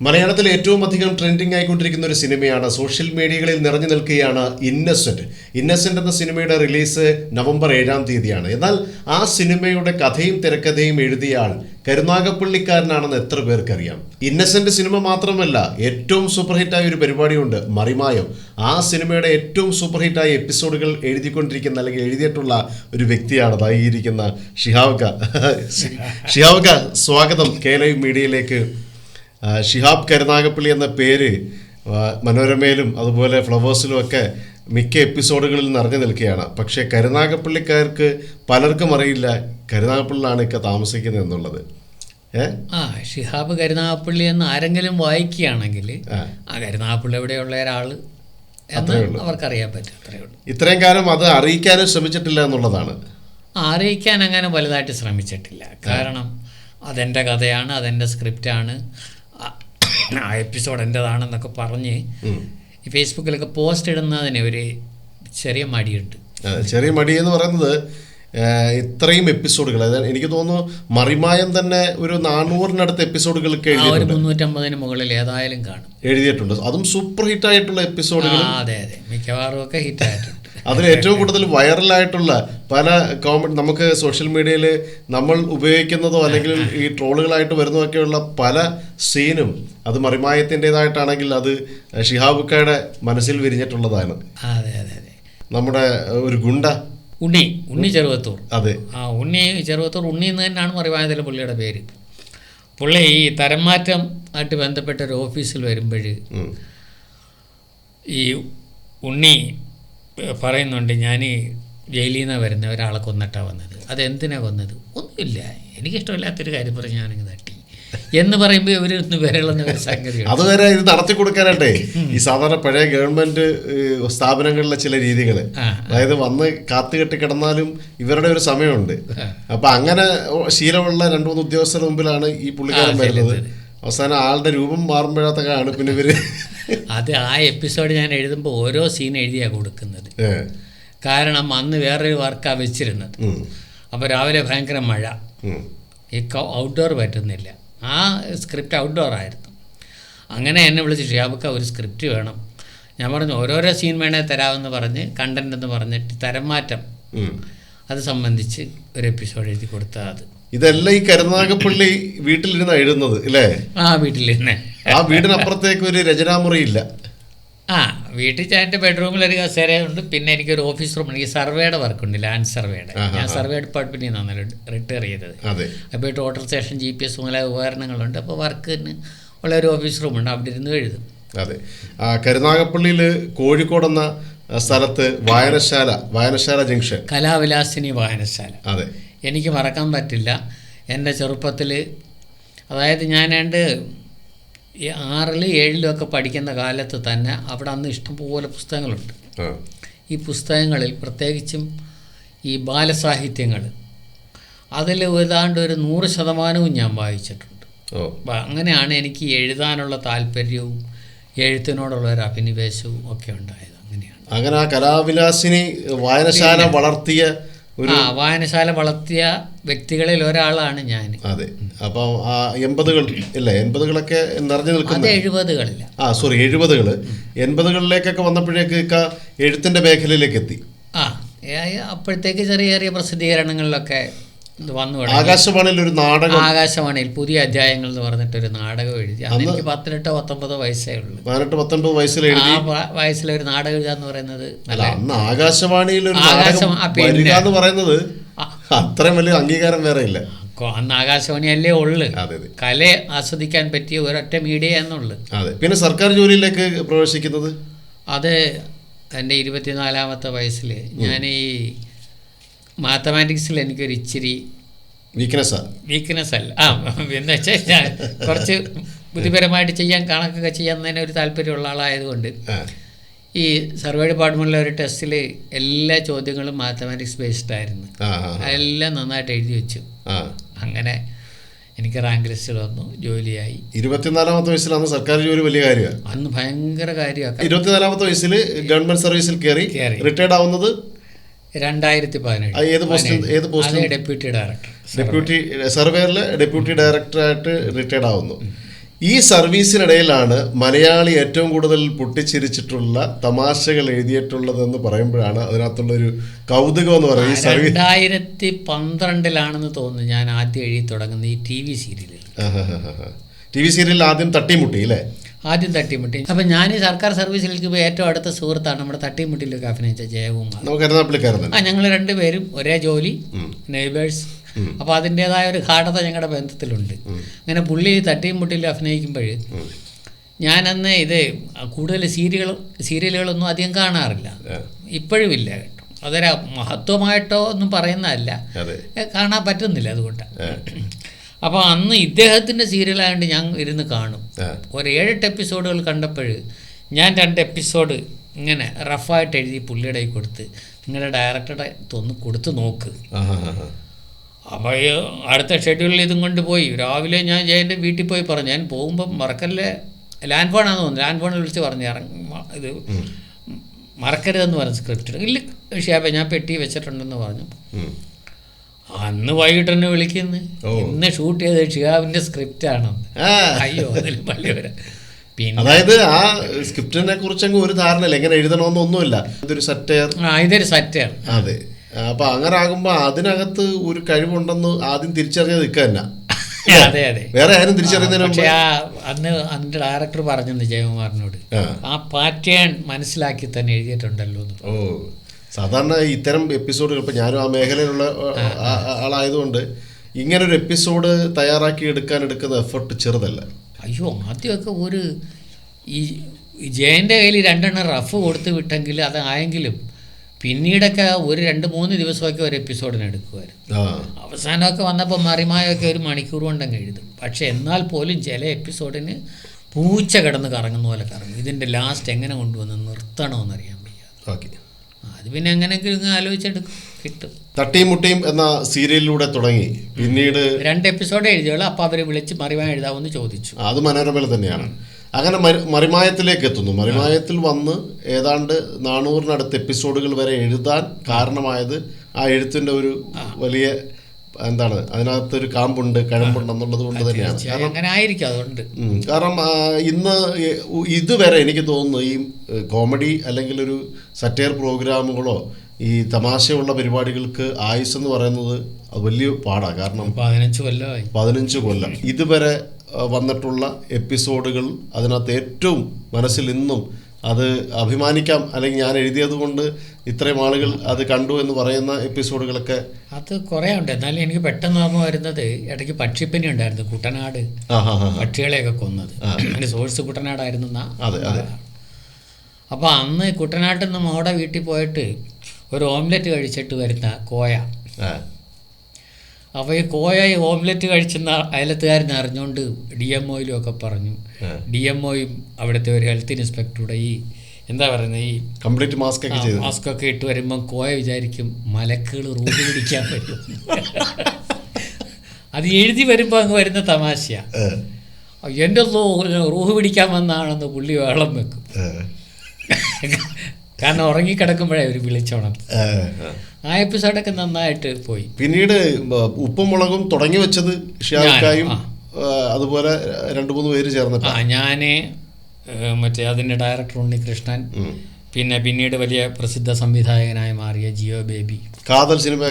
മലയാളത്തിൽ ഏറ്റവും അധികം ട്രെൻഡിംഗ് ആയിക്കൊണ്ടിരിക്കുന്ന ഒരു സിനിമയാണ്. സോഷ്യൽ മീഡിയകളിൽ നിറഞ്ഞു നിൽക്കുകയാണ് ഇന്നസെന്റ് ഇന്നസെന്റ് എന്ന സിനിമയുടെ റിലീസ് നവംബർ ഏഴാം തീയതിയാണ്. എന്നാൽ ആ സിനിമയുടെ കഥയും തിരക്കഥയും എഴുതിയ ആൾ കരുനാഗപ്പള്ളിക്കാരനാണെന്ന് എത്ര പേർക്കറിയാം? ഇന്നസെന്റ് സിനിമ മാത്രമല്ല ഏറ്റവും സൂപ്പർ ഹിറ്റായ ഒരു പരിപാടിയുണ്ട് മറിമായം. ആ സിനിമയുടെ ഏറ്റവും സൂപ്പർ ഹിറ്റായ എപ്പിസോഡുകൾ എഴുതിക്കൊണ്ടിരിക്കുന്ന അല്ലെങ്കിൽ എഴുതിയിട്ടുള്ള ഒരു വ്യക്തിയാണ് ഇരിക്കുന്ന ഷിഹാബ്ക സ്വാഗതം കേരള മീഡിയയിലേക്ക്. ഷിഹാബ് കരുനാഗപ്പള്ളി എന്ന പേര് മനോരമയിലും അതുപോലെ ഫ്ലവേഴ്സിലും ഒക്കെ മിക്ക എപ്പിസോഡുകളിൽ നിറഞ്ഞു നിൽക്കുകയാണ്. പക്ഷേ കരുനാഗപ്പള്ളിക്കാർക്ക് പലർക്കും അറിയില്ല കരുനാഗപ്പള്ളിലാണ് ഇക്ക താമസിക്കുന്നത് എന്നുള്ളത്. ആ ഷിഹാബ് കരുനാഗപ്പള്ളി എന്ന് ആരെങ്കിലും വായിക്കുകയാണെങ്കിൽ ആ. കരുനാഗപ്പള്ളി എവിടെയുള്ള ഒരാൾ എന്ന് അവർക്കറിയാൻ പറ്റും അത്രയേ ഉള്ളൂ. ഇത്രയും കാലം അത് അറിയിക്കാനും ശ്രമിച്ചിട്ടില്ല എന്നുള്ളതാണ്. അറിയിക്കാൻ അങ്ങനെ വലുതായിട്ട് ശ്രമിച്ചിട്ടില്ല. കാരണം അതെന്റെ കഥയാണ് അതെന്റെ സ്ക്രിപ്റ്റാണ്. ആ- എപ്പിസോഡ് എന്റെതാണെന്നൊക്കെ പറഞ്ഞ് ഈ ഫേസ്ബുക്കിലൊക്കെ പോസ്റ്റ് ഇടുന്നതിന് ഒരു ചെറിയ മടിയുണ്ട്. ചെറിയ മടി എന്ന് പറയുന്നത് ഇത്രയും എപ്പിസോഡുകൾ അതായത് എനിക്ക് തോന്നുന്നു മറിമായം തന്നെ ഒരു നാനൂറിനടുത്ത് എപ്പിസോഡുകൾക്ക് ആ ഒരു മുന്നൂറ്റമ്പതിന് മുകളിൽ ഏതായാലും കാണും. എഴുതിയിട്ടുണ്ട്. അതും സൂപ്പർ ഹിറ്റ് ആയിട്ടുള്ള എപ്പിസോഡുകൾ അതെ അതെ. മിക്കവാറും ഒക്കെ ഹിറ്റ് ആയിട്ടുണ്ട്. അതിൽ ഏറ്റവും കൂടുതൽ വൈറലായിട്ടുള്ള പല കോമഡി നമുക്ക് സോഷ്യൽ മീഡിയയിൽ നമ്മൾ ഉപയോഗിക്കുന്നതോ അല്ലെങ്കിൽ ഈ ട്രോളുകളായിട്ട് വരുന്നതൊക്കെയുള്ള പല സീനും അത് മറിമായത്തിന്റെതായിട്ടാണെങ്കിൽ അത് ഷിഹാബുക്കയുടെ മനസ്സിൽ വിരിഞ്ഞിട്ടുള്ളതാണ്. അതെ അതെ അതെ. നമ്മുടെ ഒരു ഗുണ്ട. ഉണ്ണി ഉണ്ണി ചെറുവത്തൂർ. അതെ. ആ ഉണ്ണി ചെറുവത്തൂർ ഉണ്ണി എന്ന് തന്നെയാണ് മറിമായത്തിലെ പുള്ളിയുടെ പേര്. പുള്ളി ഈ തരംമാറ്റം ആയിട്ട് ബന്ധപ്പെട്ട ഒരു ഓഫീസിൽ വരുമ്പോൾ ഈ ഉണ്ണി പറയുന്നുണ്ട് ഞാൻ ജയിലിൽ നിന്നാണ് വരുന്നത് ഒരാളെ കൊന്നിട്ടാണ് വന്നത്. അതെന്തിനാണ് കൊന്നത്? ഒന്നുമില്ല. എനിക്കിഷ്ടമില്ലാത്തൊരു കാര്യം പറഞ്ഞു ഞാനങ്ങ് തട്ടി എന്ന് പറയുമ്പോൾ ഒന്ന് അത് ഒരു സംഗതിയാണ് അതുവരെ ഇത് നടത്തി കൊടുക്കാനായിട്ടേ ഈ സാധാരണ പഴയ ഗവൺമെന്റ് സ്ഥാപനങ്ങളിലെ ചില രീതികൾ അതായത് വന്ന് കാത്തുകെട്ടി കിടന്നാലും ഇവരുടെ ഒരു സമയമുണ്ട്. അപ്പൊ അങ്ങനെ ശീലമുള്ള രണ്ടു മൂന്ന് ഉദ്യോഗസ്ഥരുടെ മുമ്പിലാണ് ഈ പുള്ളിക്കാരൻ വരുന്നത്. അവസാനം ആളുടെ രൂപം മാറുമ്പോഴത്തേക്കാണ് പിന്നെ ഇവർ. അത് ആ എപ്പിസോഡ് ഞാൻ എഴുതുമ്പോൾ ഓരോ സീൻ എഴുതിയാ കൊടുക്കുന്നത്. കാരണം അന്ന് വേറൊരു വർക്കാണ് വെച്ചിരുന്നത്. അപ്പൊ അപ്പോൾ രാവിലെ ഭയങ്കര മഴ. ഈ ഔട്ട്ഡോർ പറ്റുന്നില്ല. ആ സ്ക്രിപ്റ്റ് ഔട്ട്ഡോർ ആയിരുന്നു. അങ്ങനെ എന്നെ വിളിച്ച് ഷിയാബുക്ക ഒരു സ്ക്രിപ്റ്റ് വേണം. ഞാൻ പറഞ്ഞു ഓരോരോ സീൻ വേണേ തരാമെന്ന് പറഞ്ഞ് കണ്ടന്റ് എന്ന് പറഞ്ഞിട്ട് തരം മാറ്റം അത് സംബന്ധിച്ച് ഒരു എപ്പിസോഡ് എഴുതി കൊടുത്താൽ അത്. ഇതെല്ലാം ഈ കരുനാഗപ്പള്ളി വീട്ടിലിരുന്ന എഴുതുന്നത് അല്ലേ ആ വീട്ടിലിരുന്നേ. ആ വീടിനപ്പുറത്തേക്ക് ഒരു രചനാമുറി ഇല്ല. ആ വീട്ടിൽ എന്റെ ബെഡ്റൂമിൽ ഒരു കസേരയുണ്ട് പിന്നെ എനിക്കൊരു ഓഫീസ് റൂം എനിക്ക് സർവേയുടെ വർക്കുണ്ട് ലാൻഡ് സർവേയുടെ. ഞാൻ സർവേ ഡിപ്പാർട്ട്മെന്റിൽ നിന്നാണ് റിട്ടയർ ചെയ്തത്. അപ്പോൾ total station G P S മുതലായ ഉപകരണങ്ങളുണ്ട്. അപ്പോൾ വർക്കിന് ഉള്ള ഒരു ഓഫീസ് റൂം ഉണ്ട്. അവിടെ ഇരുന്ന് എഴുതും. അതെ. കരുനാഗപ്പള്ളിയിൽ കോഴിക്കോട് എന്ന സ്ഥലത്ത് വായനശാല വായനശാല ജംഗ്ഷൻ. കലാവിലാസിനി വായനശാല. അതെ. എനിക്ക് മറക്കാൻ പറ്റില്ല. എന്റെ ചെറുപ്പത്തിൽ അതായത് ഞാൻ രണ്ട് ഈ ആറിലും ഏഴിലും ഒക്കെ പഠിക്കുന്ന കാലത്ത് തന്നെ അവിടെ അന്ന് ഇഷ്ടംപോലെ പുസ്തകങ്ങളുണ്ട്. ഈ പുസ്തകങ്ങളിൽ പ്രത്യേകിച്ചും ഈ ബാലസാഹിത്യങ്ങൾ അതിൽ ഏതാണ്ട് ഒരു നൂറ് ശതമാനവും ഞാൻ വായിച്ചിട്ടുണ്ട്. അങ്ങനെയാണ് എനിക്ക് എഴുതാനുള്ള താല്പര്യവും എഴുത്തിനോടുള്ള ഒരു അഭിനിവേശവും ഒക്കെ ഉണ്ടായത്. അങ്ങനെയാണ്. അങ്ങനെ ആ കലാവിലാസിനി വായനശാല വളർത്തിയ ആ വായനശാല വളർത്തിയ വ്യക്തികളിൽ ഒരാളാണ് ഞാൻ അതെ. അപ്പം ആ എൺപതുകൾ ഇല്ലേ? എൺപതുകളൊക്കെ നിറഞ്ഞു നിൽക്കുന്ന ആ സോറി എഴുപതുകൾ എൺപതുകളിലേക്കൊക്കെ വന്നപ്പോഴേക്ക് എഴുത്തിന്റെ എഴുത്തിന്റെ മേഖലയിലേക്ക് എത്തി ആ അപ്പോഴത്തേക്ക് ചെറിയ ചെറിയ പ്രസിദ്ധീകരണങ്ങളിലൊക്കെ ഇത് വന്നു ആകാശവാണിയിൽ ഒരു നാടകം. ആകാശവാണിയിൽ പുതിയ അധ്യായങ്ങൾ എന്ന് പറഞ്ഞിട്ട് ഒരു നാടകം എഴുതി. അന്ന് എനിക്ക് പത്തിനെട്ടോ പത്തൊമ്പതോ വയസ്സേ ഉള്ളൂ. പതിനെട്ട് പത്തൊമ്പത് വയസ്സിൽ ആ വയസ്സിലെ ഒരു നാടകം എഴുതുക എന്ന് പറയുന്നത് അന്ന് ആകാശവാണിയിൽ ആകാശം- പറയുന്നത്. അത്രയും വലിയ അംഗീകാരം വേറെ ഇല്ല. അന്ന് ആകാശവാണി അല്ലേ ഉള്ളു കലയെ ആസ്വദിക്കാൻ പറ്റിയ ഒരൊറ്റ മീഡിയ എന്നുള്ളു അതെ. പിന്നെ സർക്കാർ ജോലിയിലേക്ക് പ്രവേശിക്കുന്നത്? അത് എന്റെ ഇരുപത്തിനാലാമത്തെ വയസ്സിൽ ഞാൻ ഈ മാത്തമാറ്റിക്സിൽ എനിക്കൊരു ഇച്ചിരി വീക്ക്നെസ് വീക്ക്നെസ് അല്ല. ആ എന്ന് വെച്ചാൽ ഞാൻ കുറച്ച് ബുദ്ധിപരമായിട്ട് ചെയ്യാൻ കണക്കൊക്കെ ചെയ്യാൻ തന്നെ ഒരു താല്പര്യമുള്ള ആളായതുകൊണ്ട് ഈ സർവേ ഡിപ്പാർട്ട്മെന്റിലെ ഒരു ടെസ്റ്റിൽ എല്ലാ ചോദ്യങ്ങളും മാത്തമാറ്റിക്സ് ബേസ്ഡ് ആയിരുന്നു. അതെല്ലാം നന്നായിട്ട് എഴുതി വെച്ചു. അങ്ങനെ എനിക്ക് റാങ്ക് ലിസ്റ്റിൽ വന്നു ജോലിയായി. ഇരുപത്തിനാലാമത്തെ വയസ്സിൽ അന്ന് സർക്കാർ ജോലി വലിയ കാര്യമാണ് അന്ന് ഭയങ്കര കാര്യമാണ് ഇരുപത്തിനാലാമത്തെ വയസ്സിൽ ഗവൺമെന്റ് സർവീസിൽ കയറി. റിട്ടയർഡ് ആവുന്നത് രണ്ടായിരത്തി പതിനേഴ്. ഏത് പോസ്റ്റിൽ ഏത് പോസ്റ്റിൽ ഡെപ്യൂട്ടി ഡയറക്ടർ ഡെപ്യൂട്ടി സർവേയറിലെ ഡെപ്യൂട്ടി ഡയറക്ടറായിട്ട് റിട്ടയർഡ് ആവുന്നു. ഈ സർവീസിനിടയിലാണ് മലയാളി ഏറ്റവും കൂടുതൽ പൊട്ടിച്ചിരിച്ചിട്ടുള്ള തമാശകൾ എഴുതിയിട്ടുള്ളതെന്ന് പറയുമ്പോഴാണ് അതിനകത്തുള്ള ഒരു കൗതുകം എന്ന് പറയുന്നത് സർവീസ് രണ്ടായിരത്തി പന്ത്രണ്ടിലാണെന്ന് തോന്നുന്നു ഞാൻ ആദ്യം എഴുതി തുടങ്ങുന്ന ഈ ടി വി സീരിയലിൽ. ടി വി സീരിയലിൽ ആദ്യം തട്ടിമുട്ടി അല്ലേ? ആദ്യം തട്ടിമുട്ടി. അപ്പം ഞാൻ ഈ സർക്കാർ സർവീസിലേക്ക് പോയി ഏറ്റവും അടുത്ത സുഹൃത്താണ് നമ്മുടെ തട്ടിമുട്ടിയിലൊക്കെ അഭിനയിച്ച ജയകുമാർ. ആ ഞങ്ങൾ രണ്ടുപേരും ഒരേ ജോലി നെയ്ബേഴ്സ് അപ്പോൾ അതിന്റെതായ ഒരു ഗാഠത ഞങ്ങളുടെ ബന്ധത്തിലുണ്ട്. അങ്ങനെ പുള്ളി തട്ടിയും മുട്ടിയിലും അഭിനയിക്കുമ്പോൾ. ഞാനന്ന് ഇത് കൂടുതൽ സീരിയൽ സീരിയലുകളൊന്നും അധികം കാണാറില്ല. ഇപ്പോഴും ഇല്ല കേട്ടോ. അതൊരു മഹത്വമായിട്ടോ ഒന്നും പറയുന്നതല്ല. കാണാൻ പറ്റുന്നില്ല അതുകൊണ്ട്. അപ്പൊ അപ്പോൾ അന്ന് ഇദ്ദേഹത്തിന്റെ സീരിയലായതുകൊണ്ട് ഞാൻ ഇരുന്ന് കാണും. ഒരു ഏഴെട്ട് എപ്പിസോഡുകൾ കണ്ടപ്പോൾ ഞാൻ രണ്ട് എപ്പിസോഡ് ഇങ്ങനെ റഫായിട്ട് എഴുതി പുള്ളിയുടെ കൊടുത്ത് നിങ്ങളുടെ ഡയറക്ടറുടെ ഒന്ന് കൊടുത്ത് നോക്ക്. അപ്പോൾ അടുത്ത ഷെഡ്യൂളിൽ ഇതും കൊണ്ട് പോയി. രാവിലെ ഞാൻ ജയന്റെ വീട്ടിൽ പോയി പറഞ്ഞു. ഞാൻ പോകുമ്പം മറക്കല്ലേ? ലാൻഡ് ഫോണാണെന്ന് തോന്നുന്നു. ലാൻഡ് ഫോണിൽ വിളിച്ച് പറഞ്ഞു. ഇറങ്ങി. ഇത് മറക്കരുതെന്ന് പറഞ്ഞു സ്ക്രിപ്റ്റ് ഇല്ല ഷിയാബെ ഞാൻ പെട്ടി വെച്ചിട്ടുണ്ടെന്ന് പറഞ്ഞു. അന്ന് വൈകിട്ട് തന്നെ വിളിക്കുന്നു. ഇന്ന് ഷൂട്ട് ചെയ്ത ഷിഹാബിന്റെ സ്ക്രിപ്റ്റാണെന്ന് ആണ്? അയ്യോ അതിൽ വലിയവരെ പിന്നെ അതായത് ആ സ്ക്രിപ്റ്റിനെ കുറിച്ച് ഒരു ധാരണയില്ല. എങ്ങനെ എഴുതണമെന്നൊന്നുമില്ല. ഇതൊരു സറ്റയർ ആ ഇതൊരു സറ്റാണ് അതെ. അപ്പൊ അങ്ങനെ ആകുമ്പോ അതിനകത്ത് ഒരു കഴിവുണ്ടെന്ന് ആദ്യം തിരിച്ചറിഞ്ഞത് തന്നെ. അതെ അതെ വേറെ ആരും തിരിച്ചറിയുന്നതിന് ആ അന്ന് അന്ന് ഡയറക്ടർ പറഞ്ഞു ജയകുമാറിനോട്. ആ. പാറ്റേൺ മനസ്സിലാക്കി തന്നെ എഴുതിയിട്ടുണ്ടല്ലോ ഓ സാധാരണ ഇത്തരം എപ്പിസോഡുകൾ ഇപ്പം ഞാനും ആ മേഖലയിലുള്ള ആളായതുകൊണ്ട് ഇങ്ങനൊരു എപ്പിസോഡ് തയ്യാറാക്കി എടുക്കാൻ എടുക്കുന്ന എഫർട്ട് ചെറുതല്ല. അയ്യോ ആദ്യമൊക്കെ ഒരു ഈ ജയന്റെ ജയന്റെ കയ്യിൽ രണ്ടെണ്ണം റഫ് കൊടുത്തു വിട്ടെങ്കിൽ അത് ആയെങ്കിലും പിന്നീടൊക്കെ ഒരു രണ്ട് മൂന്ന് ദിവസമൊക്കെ ഒരു എപ്പിസോഡിന് എടുക്കുമായിരുന്നു അവസാനമൊക്കെ വന്നപ്പോൾ മറിമായൊക്കെ ഒരു മണിക്കൂർ കൊണ്ടങ്ങ് എഴുതും. പക്ഷേ എന്നാൽ പോലും ചില എപ്പിസോഡിന് പൂച്ച കിടന്ന് കറങ്ങുന്ന പോലെ കറങ്ങും. ഇതിന്റെ ലാസ്റ്റ് എങ്ങനെ കൊണ്ടുവന്ന് നിർത്തണമെന്നറിയാൻ വയ്യ. ഓക്കെ. അത് പിന്നെ എങ്ങനെയെങ്കിലും ഇങ്ങ് ആലോചിച്ചെടുക്കും. കിട്ടും. തട്ടിയും മുട്ടിയും എന്ന സീരിയലിലൂടെ തുടങ്ങി. പിന്നീട് രണ്ട് എപ്പിസോഡ് എഴുതിയോളൂ അപ്പോൾ അവരെ വിളിച്ച് മറിമായ എഴുതാമെന്ന് ചോദിച്ചു. അത് മനോരമയിൽ തന്നെയാണ്. അങ്ങനെ മറിമായത്തിലേക്ക് എത്തുന്നു മറിമായത്തിൽ വന്ന് ഏതാണ്ട് നാനൂറിനടുത്ത് എപ്പിസോഡുകൾ വരെ എഴുതാൻ കാരണമായത് ആ എഴുത്തിന്റെ ഒരു വലിയ എന്താണ് അതിനകത്തൊരു കാമ്പുണ്ട് കഴമ്പുണ്ട് എന്നുള്ളത് കൊണ്ട് തന്നെയാണ്. കാരണം കാരണം ഇന്ന് ഇതുവരെ എനിക്ക് തോന്നുന്നു ഈ കോമഡി അല്ലെങ്കിൽ ഒരു സറ്റയർ പ്രോഗ്രാമുകളോ ഈ തമാശയുള്ള പരിപാടികൾക്ക് ആയുസ് എന്ന് പറയുന്നത് വലിയ പാടാണ് കാരണം പതിനഞ്ച് കൊല്ലം പതിനഞ്ച് കൊല്ലം. ഇതുവരെ വന്നിട്ടുള്ള എപ്പിസോഡുകൾ അതിനകത്ത് ഏറ്റവും മനസ്സിൽ ഇന്നും അത് അഭിമാനിക്കാം. അല്ലെങ്കിൽ ഞാൻ എഴുതിയത് കൊണ്ട് ഇത്രയും ആളുകൾ അത് കണ്ടു എന്ന് പറയുന്ന എപ്പിസോഡുകളൊക്കെ അത് കുറേ ഉണ്ട്. എന്നാലും എനിക്ക് പെട്ടെന്ന് ഓർമ്മ വരുന്നത് ഇടയ്ക്ക് പക്ഷിപ്പനി ഉണ്ടായിരുന്നു കുട്ടനാട്. പക്ഷികളെയൊക്കെ കൊന്നത്. അതിന്റെ സോഴ്സ് കുട്ടനാടായിരുന്നു എന്നാ. അതെ അതെ. അപ്പോൾ അന്ന് കുട്ടനാട്ടിൽ നിന്ന് മോടെ വീട്ടിൽ പോയിട്ട് ഒരു ഓംലെറ്റ് കഴിച്ചിട്ട് വരുന്ന കോയ. അപ്പോൾ ഈ കോയ ഓംലെറ്റ് കഴിച്ചെന്ന അയലത്തുകാരൻ അറിഞ്ഞുകൊണ്ട് ഡി എം ഒയിലും ഒക്കെ പറഞ്ഞു. ഡി എം ഒയും അവിടുത്തെ ഒരു ഹെൽത്ത് ഇൻസ്പെക്ടറുടെ ഈ എന്താ പറയുന്നത് ഈ കംപ്ലീറ്റ് മാസ്ക് ഒക്കെ ചെയ്ത്. മാസ്ക് ഒക്കെ ഇട്ട് വരുമ്പം കോയ വിചാരിക്കും മലക്കുകൾ റൂഹ് പിടിക്കാൻ പറ്റും അത് എഴുതി വരുമ്പോൾ അങ്ങ് വരുന്ന തമാശയാണ് ആ, എന്റെ റൂഹ് പിടിക്കാൻ വന്നാണെന്ന് പുള്ളി വെള്ളം വെക്കും. കാരണം ഉറങ്ങിക്കിടക്കുമ്പോഴേ അവർ വിളിച്ചോണം. ആ, എപ്പിസോഡൊക്കെ നന്നായിട്ട് പോയി. പിന്നീട് ഉപ്പും മുളകും തുടങ്ങി വെച്ചത് ഷിയാക്കായും അതുപോലെ രണ്ട് മൂന്ന് പേര് ആ ഞാൻ മറ്റേ അതിന്റെ ഡയറക്ടർ ഉണ്ണികൃഷ്ണൻ പിന്നെ പിന്നീട് വലിയ പ്രസിദ്ധ സംവിധായകനായി മാറിയ ജിയോ ബേബി. കാതൽ സിനിമ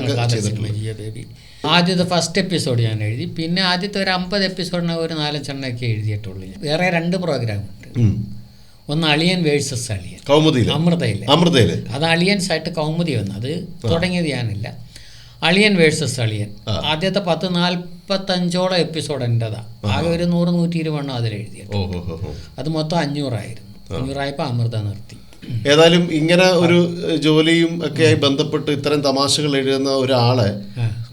ജിയോ ബേബി. ആദ്യത്തെ ഫസ്റ്റ് എപ്പിസോഡ് ഞാൻ എഴുതി. പിന്നെ ആദ്യത്തെ ഒരു അമ്പത് എപ്പിസോഡിന് ഒരു നാലഞ്ചെണ്ണൊക്കെ എഴുതിയിട്ടുള്ളൂ വേറെ രണ്ട് പ്രോഗ്രാമുണ്ട് ഉം. ഒന്ന് അളിയൻ വേഴ്സസ് അളിയൻ. കൗമുദിയിൽ. അമൃതയിൽ അമൃതയിൽ. അത് അളിയൻസ് ആയിട്ട് കൗമുദി വന്നു. അത് തുടങ്ങിയത് ഞാനില്ല. അളിയൻ വേഴ്സസ് അളിയൻ. ആദ്യത്തെ പത്ത് നാൽപ്പത്തഞ്ചോളം എപ്പിസോഡ് എന്റെതാ ആകെ ഒരു നൂറ് നൂറ്റി ഇരുപണ്ണം അതിൽ എഴുതിയത് അത് മൊത്തം അഞ്ഞൂറായിരുന്നു. അഞ്ഞൂറായപ്പോൾ അമൃത നിർത്തി. ഏതായാലും ഇങ്ങനെ ഒരു ജോലിയും ജോലിയും ഒക്കെയായി ബന്ധപ്പെട്ട് ഇത്തരം തമാശകൾ എഴുതുന്ന ഒരാളെ.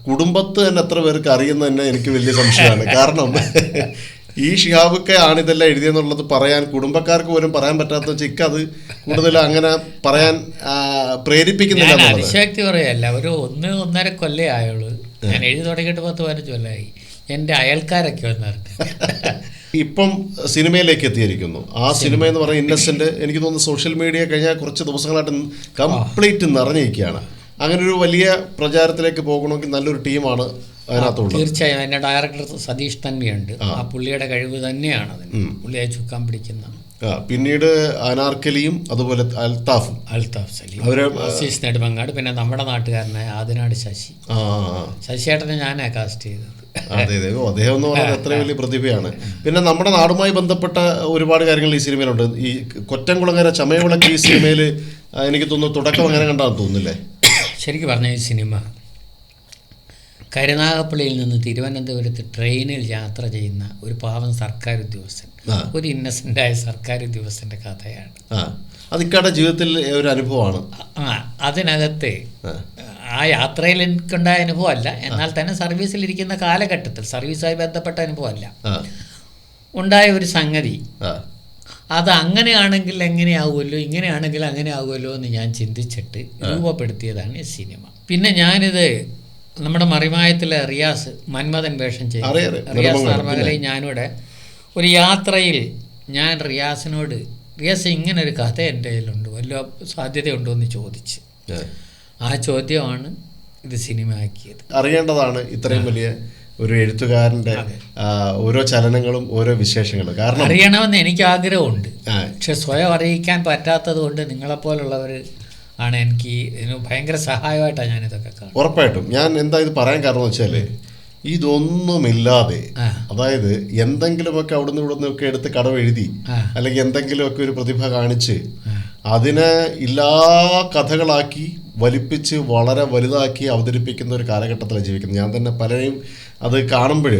കുടുംബത്ത് തന്നെ എത്ര പേർക്ക് അറിയുന്ന തന്നെ എനിക്ക് വലിയ സംശയമാണ്. കാരണം ഈ ഷിഹാബൊക്കെ ആണ് ഇതെല്ലാം എഴുതിയെന്നുള്ളത് പറയാൻ കുടുംബക്കാർക്ക് പോലും പറയാൻ പറ്റാത്ത ചിക്ക അത് കൂടുതൽ അങ്ങനെ പറയാൻ പ്രേരിപ്പിക്കുന്നില്ല അതിശക്തി പറയല്ല. ഒരു ഒന്ന് ഒന്നര കൊല്ലേ ആയുള്ളൂ. ഞാൻ എഴുതി തുടങ്ങിയിട്ട് പത്ത് പതിനഞ്ച് കൊല്ലമായി എന്റെ അയൽക്കാരൊക്കെ വന്നിട്ട്. ഇപ്പം സിനിമയിലേക്ക് എത്തിയിരിക്കുന്നു. ആ സിനിമ. എന്ന് പറയുന്ന ഇന്നസെന്റ് എനിക്ക് തോന്നുന്നു സോഷ്യൽ മീഡിയ കഴിഞ്ഞ കുറച്ച് ദിവസങ്ങളായിട്ട് കംപ്ലീറ്റ് നിറഞ്ഞിരിക്കുകയാണ്. അങ്ങനെ ഒരു വലിയ പ്രചാരത്തിലേക്ക് പോകണമെങ്കിൽ നല്ലൊരു ടീമാണ് തീർച്ചയായും. അതിന്റെ ഡയറക്ടർ സതീഷ് തന്നെയുണ്ട്. ആ. പുള്ളിയുടെ കഴിവ് തന്നെയാണ് അതിന്. പുള്ളിയെ ചുക്കാൻ പിടിക്കുന്ന. പിന്നീട് അനാർക്കലിയും അതുപോലെ അൽത്താഫും. അൽതാഫ് സലീം. അവരെ ആസീസ് നെടുമങ്ങാട് പിന്നെ നമ്മുടെ നാട്ടുകാരനായ ആദിനാട് ശശി. ശശിയേട്ടനെ ഞാനാ കാസ്റ്റ് ചെയ്തത്. അതെ അതെ. അദ്ദേഹം എന്ന് പറയുന്നത് എത്ര വലിയ പ്രതിഭയാണ്. പിന്നെ നമ്മുടെ നാടുമായി ബന്ധപ്പെട്ട ഒരുപാട് കാര്യങ്ങൾ ഈ സിനിമയിലുണ്ട്. ഈ കൊറ്റംകുളങ്ങര ചമയവിളക്ക് ഈ സിനിമയിൽ എനിക്ക് തോന്നുന്നു തുടക്കം അങ്ങനെ കണ്ടാന്ന് തോന്നുന്നില്ലേ? ശരിക്കും പറഞ്ഞ ഈ സിനിമ കരുനാഗപ്പള്ളിയിൽ നിന്ന് തിരുവനന്തപുരത്ത് ട്രെയിനിൽ യാത്ര ചെയ്യുന്ന ഒരു പാവം സർക്കാർ ഉദ്യോഗസ്ഥൻ. ഒരു ഇന്നസെന്റായ സർക്കാർ ഉദ്യോഗസ്ഥന്റെ കഥയാണ്. അതിക്കട അത് ജീവിതത്തിൽ ഒരു അനുഭവമാണ്. ആ അതിനകത്ത് ആ. യാത്രയിൽ എനിക്കുണ്ടായ അനുഭവമല്ല. എന്നാൽ തന്നെ സർവീസിൽ ഇരിക്കുന്ന കാലഘട്ടത്തിൽ സർവീസുമായി ബന്ധപ്പെട്ട അനുഭവമല്ല. അല്ല ഉണ്ടായ ഒരു സംഗതി. അത് അങ്ങനെയാണെങ്കിൽ എങ്ങനെയാവുമല്ലോ ഇങ്ങനെയാണെങ്കിൽ അങ്ങനെ ആവുമല്ലോ എന്ന് ഞാൻ ചിന്തിച്ചിട്ട് രൂപപ്പെടുത്തിയതാണ് ഈ സിനിമ. പിന്നെ ഞാനിത് നമ്മുടെ മറിമായത്തിലെ റിയാസ് മന്മഥൻ വേഷം ചെയ്തു. റിയാസ് നർമ്മകലയും ഞാനിവിടെ ഒരു യാത്രയിൽ ഞാൻ റിയാസിനോട് റിയാസ് ഇങ്ങനെ ഒരു കഥ എന്റെ കയ്യിലുണ്ട്. വല്ല സാധ്യതയുണ്ടോ എന്ന് ചോദിച്ച് ആ. ചോദ്യമാണ് ഇത് സിനിമയാക്കിയത്. അറിയേണ്ടതാണ് ഇത്രയും വലിയ ഒരു എഴുത്തുകാരന്റെ ഓരോ ചലനങ്ങളും ഓരോ വിശേഷങ്ങളും. കാരണം അറിയണമെന്ന് എനിക്ക് ആഗ്രഹമുണ്ട് പക്ഷെ സ്വയം അറിയിക്കാൻ പറ്റാത്തത് കൊണ്ട് നിങ്ങളെപ്പോലുള്ളവർ ആണ് എനിക്ക് ഇതിന് ഭയങ്കര സഹായമായിട്ടാണ് ഞാനിതൊക്കെ കാണുന്നത് ഉറപ്പായിട്ടും ഞാൻ എന്താ ഇത് പറയാൻ കാരണം വെച്ചാൽ ഇതൊന്നുമില്ലാതെ. അതായത് എന്തെങ്കിലുമൊക്കെ അവിടുന്ന് ഇവിടുന്ന് ഒക്കെ എടുത്ത് ആ. അല്ലെങ്കിൽ എന്തെങ്കിലുമൊക്കെ ഒരു പ്രതിഭ കാണിച്ച് അതിനെ എല്ലാ കഥകളാക്കി വലിപ്പിച്ച് വളരെ വലുതാക്കി അവതരിപ്പിക്കുന്ന ഒരു കാലഘട്ടത്തിലാണ് ജീവിക്കുന്നത് ഞാൻ തന്നെ പലരെയും അത് കാണുമ്പോൾ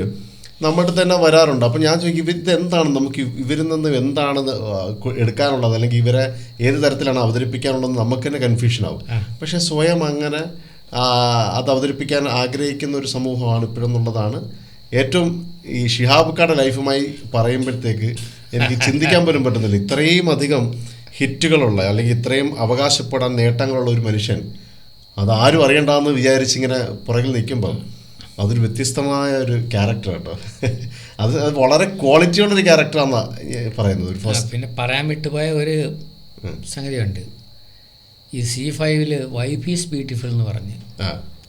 നമ്മുടെ തന്നെ വരാറുണ്ട്. അപ്പം ഞാൻ ചോദിക്കും ഇത് എന്താണ് നമുക്ക് ഇവരിൽ നിന്ന് എന്താണ് എടുക്കാനുള്ളത്? അല്ലെങ്കിൽ ഇവരെ ഏത് തരത്തിലാണ് അവതരിപ്പിക്കാനുള്ളതെന്ന് നമുക്ക് തന്നെ കൺഫ്യൂഷൻ ആവും. പക്ഷെ സ്വയം അങ്ങനെ അത് അവതരിപ്പിക്കാൻ ആഗ്രഹിക്കുന്ന ഒരു സമൂഹമാണ് ഇപ്പോഴെന്നുള്ളതാണ് ഏറ്റവും ഈ ഷിഹാബുക്കാരുടെ ലൈഫുമായി പറയുമ്പോഴത്തേക്ക് എനിക്ക് ചിന്തിക്കാൻ പോലും പറ്റുന്നില്ല. ഇത്രയും അധികം ഹിറ്റുകളുള്ള അല്ലെങ്കിൽ ഇത്രയും അവകാശപ്പെടാൻ നേട്ടങ്ങളുള്ള ഒരു മനുഷ്യൻ അതാരും അറിയണ്ടെന്ന് വിചാരിച്ചിങ്ങനെ പുറകിൽ നിൽക്കുമ്പോൾ അതൊരു വ്യത്യസ്തമായ ഒരു ക്യാരക്ടർ കേട്ടോ അത് വളരെ ക്വാളിറ്റി ക്യാരക്ടറാണെന്നാണ് പറയുന്നത്. ക്യാരക്ടർ ആ, ഫസ്റ്റ് പിന്നെ പറയാൻ വിട്ടുപോയ ഒരു സംഗതിയുണ്ട്. ഈ സി ഫൈവിൽ വൈഫ് ഈസ് ബ്യൂട്ടിഫുൾ എന്ന് പറഞ്ഞ്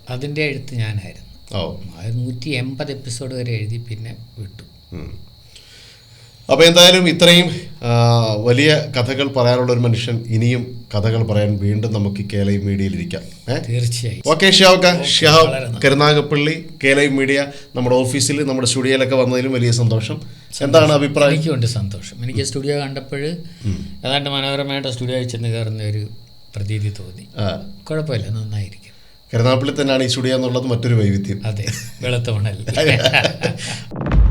അതിന്റെ എഴുത്ത് ഞാനായിരുന്നു. അത് നൂറ്റി എൺപത് എപ്പിസോഡ് വരെ എഴുതി പിന്നെ വിട്ടു. അപ്പോൾ എന്തായാലും ഇത്രയും വലിയ കഥകൾ പറയാനുള്ള ഒരു മനുഷ്യൻ ഇനിയും കഥകൾ പറയാൻ വീണ്ടും നമുക്ക് ഈ മീഡിയയിലിരിക്കാം മീഡിയയിൽ ഇരിക്കാം. ഏ? തീർച്ചയായും. ഓക്കെ ഷിയാവക്ക നന്ദി. കരുനാഗപ്പള്ളി കേലൈ മീഡിയ നമ്മുടെ ഓഫീസിൽ നമ്മുടെ സ്റ്റുഡിയോയിലൊക്കെ വന്നതിലും വലിയ സന്തോഷം. എന്താണ് അഭിപ്രായം? എനിക്കുണ്ട് സന്തോഷം. എനിക്ക് സ്റ്റുഡിയോ കണ്ടപ്പോൾ ഏതാണ്ട് മനോഹരമായിട്ട് സ്റ്റുഡിയോ ചെന്ന് കയറുന്ന ഒരു പ്രതീതി തോന്നി. കുഴപ്പമില്ല നന്നായിരിക്കും. കരുനാഗപ്പള്ളി തന്നെയാണ് ഈ സ്റ്റുഡിയോ എന്നുള്ളത് മറ്റൊരു വൈവിധ്യം. അതെ വെളുത്ത മണൽ